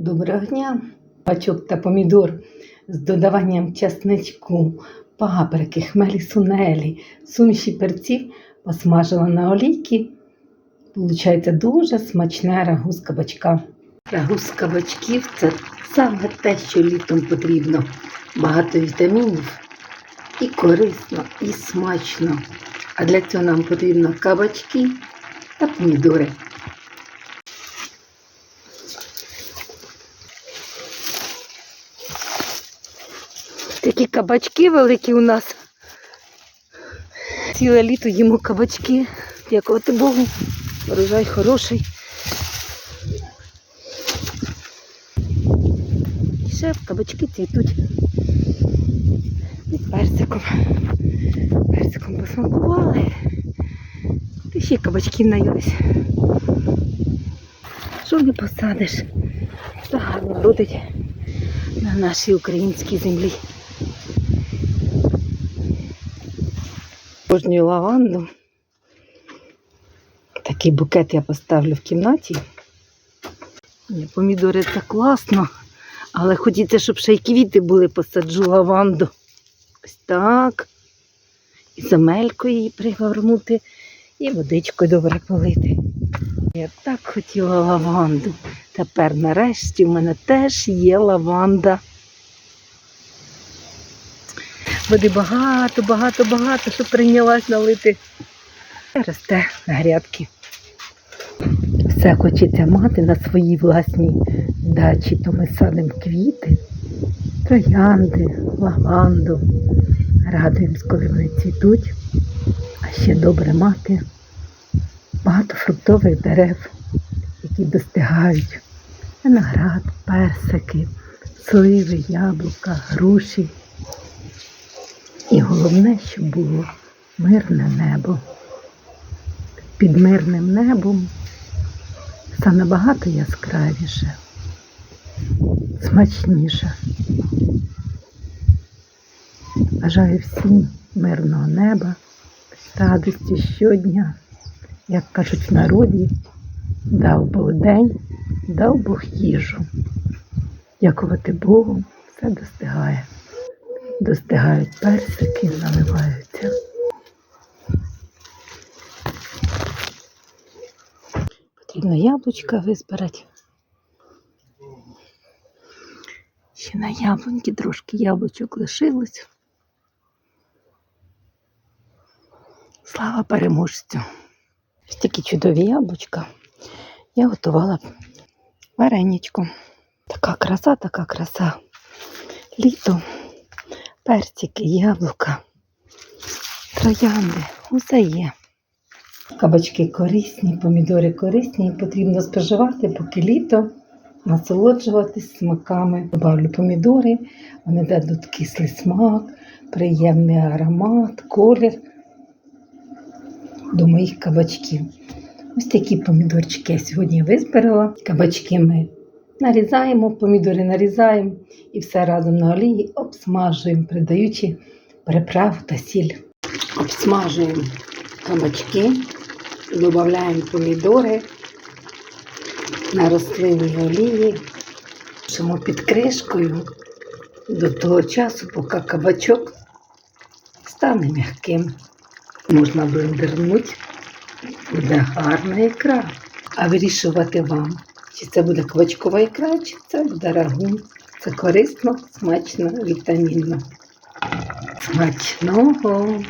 Доброго дня! Бачок та помідор з додаванням часничку, паприки, хмелі сунелі, суміші перців посмажила на олійки. Получається дуже смачне рагу з кабачка. Рагу з кабачків це саме те, що літом потрібно. Багато вітамінів і корисно, і смачно. А для цього нам потрібно кабачки та помідори. Такі кабачки великі у нас. Ціле літо їмо кабачки. Дякувати Богу. Врожай хороший. І ще кабачки цвітуть. І персиком. Персиком посмакували. Ти ще й кабачків наїлись. Що не посадиш? Що гарно родить на нашій українській землі. Кожню лаванду. Такий букет я поставлю в кімнаті. Помідори це класно, але хочеться, щоб ще й квіти були, посаджу лаванду. Ось так. І земелькою її пригорнути, і водичкою добре полити. Я так хотіла лаванду. Тепер нарешті в мене теж є лаванда. Води багато, багато, багато, щоб прийнялась налити. Росте грядки. Все хочеться мати на своїй власній дачі, то ми садимо квіти, троянди, лаванду. Радуємось, коли вони цвітуть. А ще добре мати багато фруктових дерев, які достигають. Виноград, персики, сливи, яблука, груші. І головне, щоб було мирне небо. Під мирним небом все набагато яскравіше, смачніше. Бажаю всім мирного неба, радості щодня, як кажуть в народі, дав Бог день, дав Бог їжу. Дякувати Богу, все достигає. Достигають персики, наливаються. Потрібно яблучка визбирати. Ще на яблуньки трошки яблучок лишилось. Слава переможцю! Ось такі чудові яблучка. Я готувала вареничку. Така краса, така краса. Літо, персики, яблука, троянди, усе є. Кабачки корисні, помідори корисні, і потрібно споживати, поки літо, насолоджуватись смаками. Добавлю помідори, вони дадуть кислий смак, приємний аромат, колір до моїх кабачків. Ось такі помідорчики я сьогодні визбирала. Кабачки ми нарізаємо, помідори нарізаємо і все разом на олії обсмажуємо, придаючи приправу та сіль. Обсмажуємо кабачки, додаємо помідори на рослинній олії, Пишемо під кришкою до того часу, поки кабачок стане м'яким. Можна блендернути, буде гарна ікра. А вирішувати вам, чи це буде квачкова ікра, чи це буде рагу. Це корисно, смачно, вітамінно. Смачного!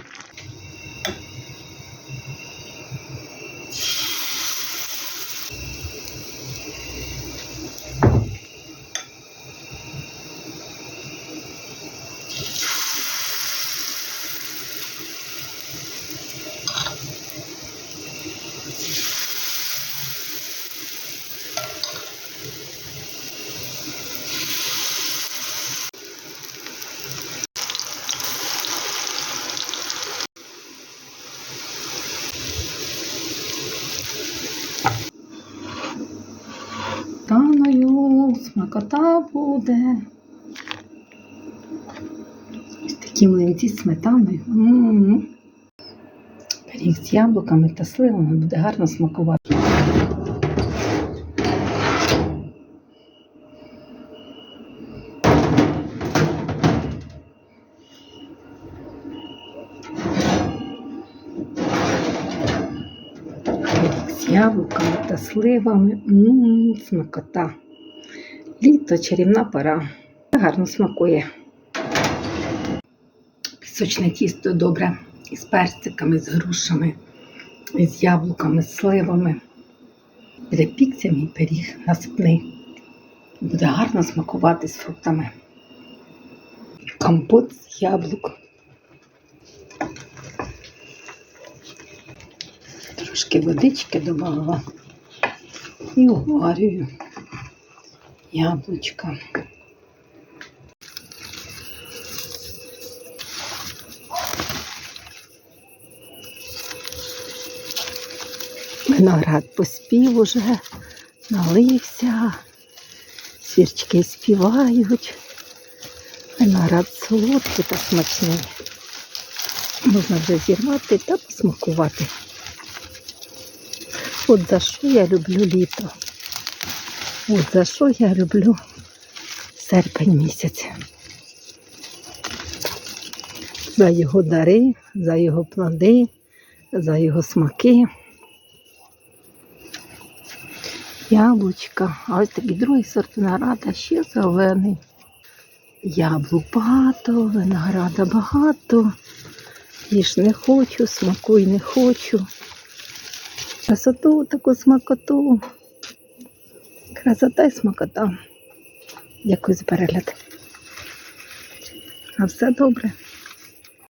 Таною смакота буде. Ось такі млинці з сметаною. Пиріг з яблуками та сливами буде гарно смакувати. Яблуками та сливами. Ммм, смакота. Літо, чарівна пора. Гарно смакує. Пісочне тісто добре. Із персиками, з грушами, з яблуками, з сливами. Перепікся мій пиріг насипний. Буде гарно смакувати з фруктами. Компот з яблук. Трошки водички додала і уварюю яблучка. Виноград поспів уже, налився, свірчки співають. Виноград солодкий та смачний. Можна вже зірвати та посмакувати. От за що я люблю літо. От за що я люблю серпень місяць. За його дари, за його плоди, за його смаки. Яблучка. А ось такий другий сорт винограда ще зелений. Яблук багато, винограда багато. Їж не хочу, смакуй не хочу. Красоту, таку смакоту. Красота і смакота. Дякую за перегляд. На все добре.